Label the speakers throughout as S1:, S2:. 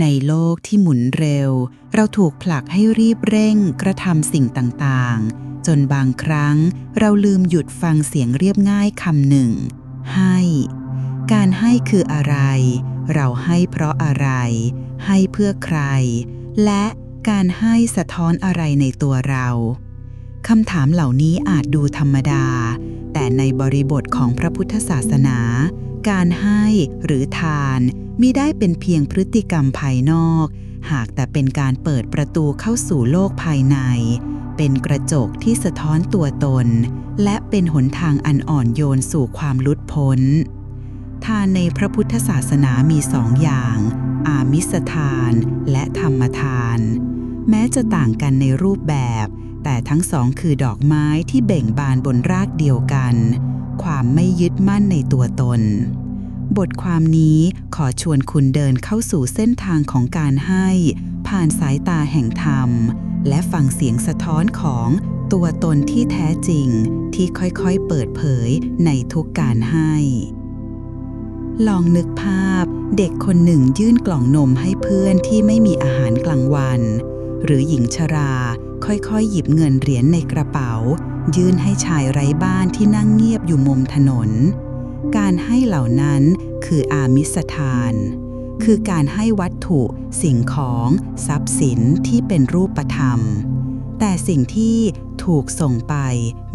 S1: ในโลกที่หมุนเร็ว เราถูกผลักให้รีบเร่งกระทำสิ่งต่างๆ จนบางครั้งเราลืมหยุดฟังเสียงเรียบง่ายคำหนึ่ง ให้ การให้คืออะไร เราให้เพราะอะไร ให้เพื่อใคร และการให้สะท้อนอะไรในตัวเราคำถามเหล่านี้อาจดูธรรมดา แต่ในบริบทของพระพุทธศาสนา การให้หรือทานมิได้เป็นเพียงพฤติกรรมภายนอก หากแต่เป็นการเปิดประตูเข้าสู่โลกภายใน เป็นกระจกที่สะท้อนตัวตน และเป็นหนทางอันอ่อนโยนสู่ความลุดพ้น ทานในพระพุทธศาสนามีสองอย่าง อามิสทานและธรรมทาน แม้จะต่างกันในรูปแบบ แต่ทั้งสองคือดอกไม้ที่เบ่งบานบนรากเดียวกัน ความไม่ยึดมั่นในตัวตน บทความนี้ขอชวนคุณเดินเข้าสู่เส้นทางของการให้ ผ่านสายตาแห่งธรรม และฟังเสียงสะท้อนของตัวตนที่แท้จริงที่ค่อยๆเปิดเผยในทุกการให้ ลองนึกภาพ เด็กคนหนึ่งยื่นกล่องนมให้เพื่อนที่ไม่มีอาหารกลางวัน หรือหญิงชรา ค่อยๆ หยิบเงินเหรียญในกระเป๋า ยื่นให้ชายไร้บ้านที่นั่งเงียบอยู่มุมถนน การให้เหล่านั้นคืออามิสทาน คือการให้วัตถุสิ่งของทรัพย์สินที่เป็นรูปธรรม แต่สิ่งที่ถูกส่งไป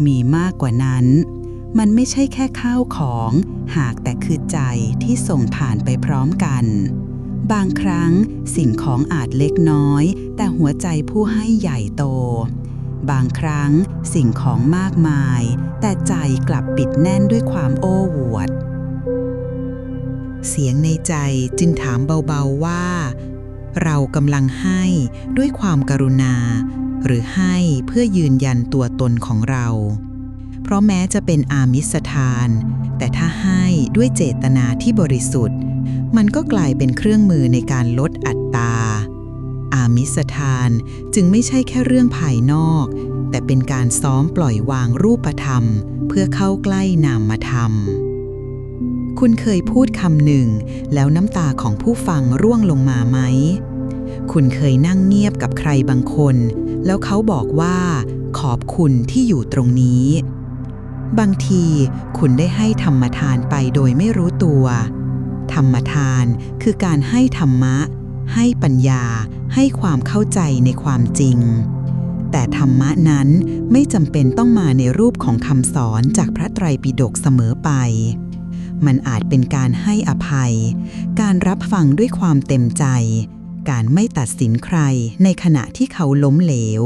S1: มีมากกว่านั้น มันไม่ใช่แค่ข้าวของ หากแต่คือใจที่ส่งผ่านไปพร้อมกัน บางครั้งสิ่งของอาจเล็กน้อย แต่หัวใจผู้ให้ใหญ่โต บางครั้งสิ่งของมากมาย แต่ใจกลับปิดแน่นด้วยความโอ้อวด เสียงในใจจึงถามเบาๆว่า เรากำลังให้ด้วยความกรุณา หรือให้เพื่อยืนยันตัวตนของเรา เพราะแม้จะเป็นอามิสทาน แต่ถ้าให้ด้วยเจตนาที่บริสุทธิ์ มันก็กลายเป็นเครื่องมือในการลดอัตตา อามิสทานจึงไม่ใช่แค่เรื่องภายนอก แต่เป็นการซ้อมปล่อยวางรูปธรรม เพื่อเข้าใกล้นามธรรม คุณเคยพูดคำหนึ่ง แล้วน้ำตาของผู้ฟังร่วงลงมาไหม คุณเคยนั่งเงียบกับใครบางคน แล้วเขาบอกว่า ขอบคุณที่อยู่ตรงนี้ บางทีคุณได้ให้ธรรมทานไปโดยไม่รู้ตัว ธรรมทานคือการให้ธรรมะให้ปัญญา ให้ความเข้าใจในความจริง แต่ธรรมะนั้นไม่จำเป็นต้องมาในรูปของคำสอนจากพระไตรปิฎกเสมอไป มันอาจเป็นการให้อภัย การรับฟังด้วยความเต็มใจ การไม่ตัดสินใครในขณะที่เขาล้มเหลว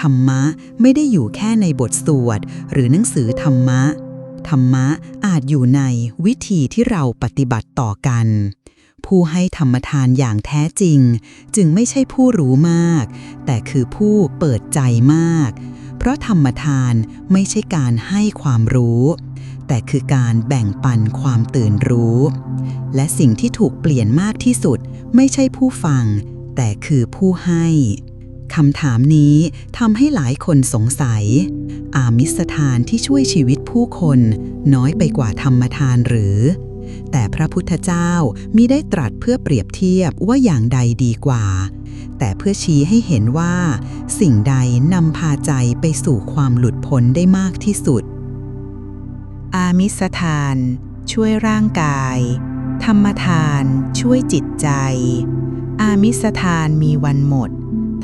S1: ธรรมะไม่ได้อยู่แค่ในบทสวดหรือหนังสือธรรมะธรรมะอาจอยู่ในวิธีที่เราปฏิบัติต่อกัน ผู้ให้ธรรมทานอย่างแท้จริง จึงไม่ใช่ผู้รู้มาก แต่คือผู้เปิดใจมาก เพราะธรรมทานไม่ใช่การให้ความรู้ แต่คือการแบ่งปันความตื่นรู้ และสิ่งที่ถูกเปลี่ยนมากที่สุด ไม่ใช่ผู้ฟัง แต่คือผู้ให้คำถามนี้ทำให้หลายคนสงสัย อามิสทานที่ช่วยชีวิตผู้คน น้อยไปกว่าธรรมทานหรือ แต่พระพุทธเจ้ามิได้ตรัสเพื่อเปรียบเทียบว่าอย่างใดดีกว่า แต่เพื่อชี้ให้เห็นว่า สิ่งใดนำพาใจไปสู่ความหลุดพ้นได้มากที่สุด อามิสทาน ช่วยร่างกาย ธรรมทาน ช่วยจิตใจ อามิสทานมีวันหมด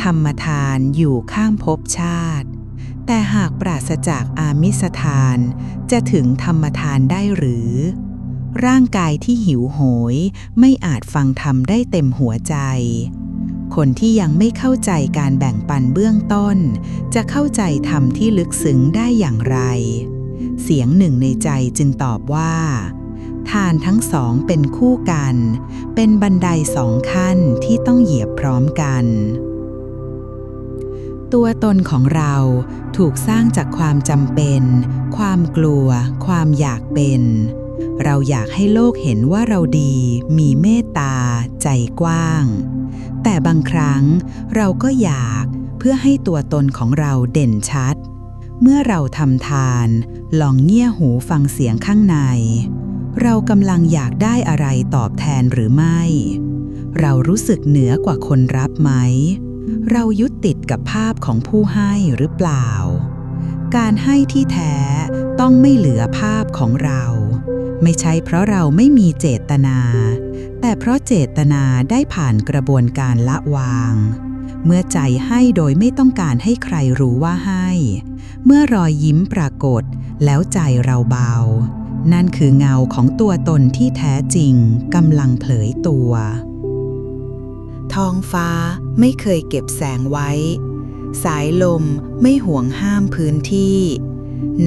S1: ธรรมทานอยู่ข้างภพชาติ แต่หากปราศจากอามิสทาน จะถึงธรรมทานได้หรือ ร่างกายที่หิวโหย ไม่อาจฟังธรรมได้เต็มหัวใจ คนที่ยังไม่เข้าใจการแบ่งปันเบื้องต้น จะเข้าใจธรรมที่ลึกซึ้งได้อย่างไร เสียงหนึ่งในใจจึงตอบว่า ทานทั้งสองเป็นคู่กัน เป็นบันไดสองขั้นที่ต้องเหยียบพร้อมกันตัวตนของเราถูกสร้างจากความจำเป็น ความกลัว ความอยากเป็น เราอยากให้โลกเห็นว่าเราดี มีเมตตา ใจกว้าง แต่บางครั้งเราก็อยากเพื่อให้ตัวตนของเราเด่นชัด เมื่อเราทำทาน ลองเงี่ยหูฟังเสียงข้างใน เรากำลังอยากได้อะไรตอบแทนหรือไม่ เรารู้สึกเหนือกว่าคนรับไหม เรายึดติดกับภาพของผู้ให้หรือเปล่า การให้ที่แท้ต้องไม่เหลือภาพของเรา ไม่ใช่เพราะเราไม่มีเจตนา แต่เพราะเจตนาได้ผ่านกระบวนการละวาง เมื่อใจให้โดยไม่ต้องการให้ใครรู้ว่าให้ เมื่อรอยยิ้มปรากฏแล้วใจเราเบา นั่นคือเงาของตัวตนที่แท้จริงกำลังเผยตัว ท้องฟ้าไม่เคยเก็บแสงไว้ สายลมไม่ห่วงห้ามพื้นที่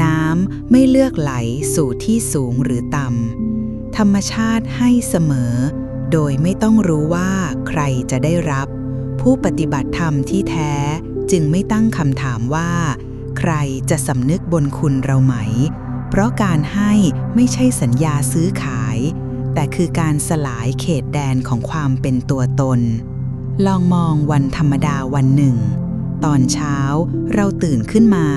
S1: น้ำไม่เลือกไหลสู่ที่สูงหรือต่ำ ธรรมชาติให้เสมอ โดยไม่ต้องรู้ว่าใครจะได้รับ ผู้ปฏิบัติธรรมที่แท้จึงไม่ตั้งคำถามว่า ใครจะสำนึกบนคุณเราไหม เพราะการให้ไม่ใช่สัญญาซื้อขาย แต่คือการสลายเขตแดนของความเป็นตัวตน ลองมองวันธรรมดาวันหนึ่ง ตอนเช้าเราตื่นขึ้นมา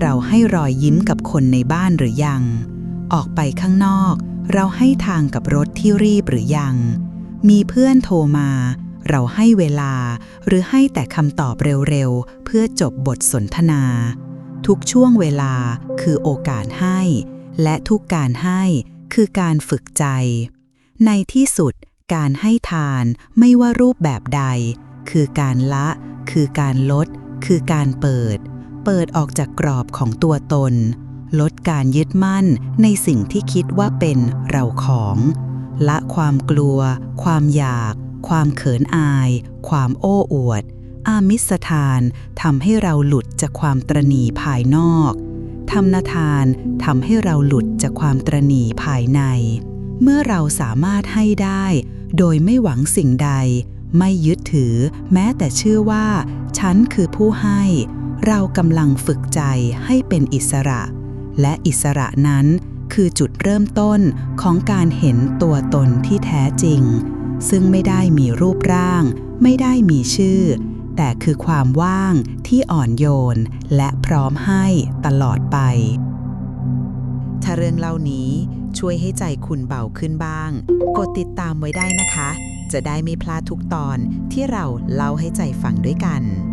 S1: เราให้รอยยิ้มกับคนในบ้านหรือยัง ออกไปข้างนอก เราให้ทางกับรถที่รีบหรือยัง มีเพื่อนโทรมา เราให้เวลา หรือให้แต่คำตอบเร็วๆ เพื่อจบบทสนทนา ทุกช่วงเวลาคือโอกาสให้ และทุกการให้คือการฝึกใจ ในที่สุด การให้ทานไม่ว่ารูปแบบใด คือการละ คือการลด คือการเปิด เปิดออกจากกรอบของตัวตน ลดการยึดมั่นในสิ่งที่คิดว่าเป็นเราของ ละความกลัว ความอยาก ความเขินอาย ความโอ้อวด อามิสทานทำให้เราหลุดจากความตรณีภายนอกธรรมทานทำให้เราหลุดจากความตรณีภายใน เมื่อเราสามารถให้ได้ โดยไม่หวังสิ่งใด ไม่ยึดถือ แม้แต่เชื่อว่า ฉันคือผู้ให้ เรากำลังฝึกใจให้เป็นอิสระ และอิสระนั้นคือจุดเริ่มต้นของการเห็นตัวตนที่แท้จริง ซึ่งไม่ได้มีรูปร่าง ไม่ได้มีชื่อ แต่คือความว่างที่อ่อนโยน และพร้อมให้ตลอดไป ถ้าเรื่องเล่านี้ช่วยให้ใจคุณเบาขึ้นบ้าง กดติดตามไว้ได้นะคะ จะได้ไม่พลาดทุกตอนที่เราเล่าให้ใจฟังด้วยกัน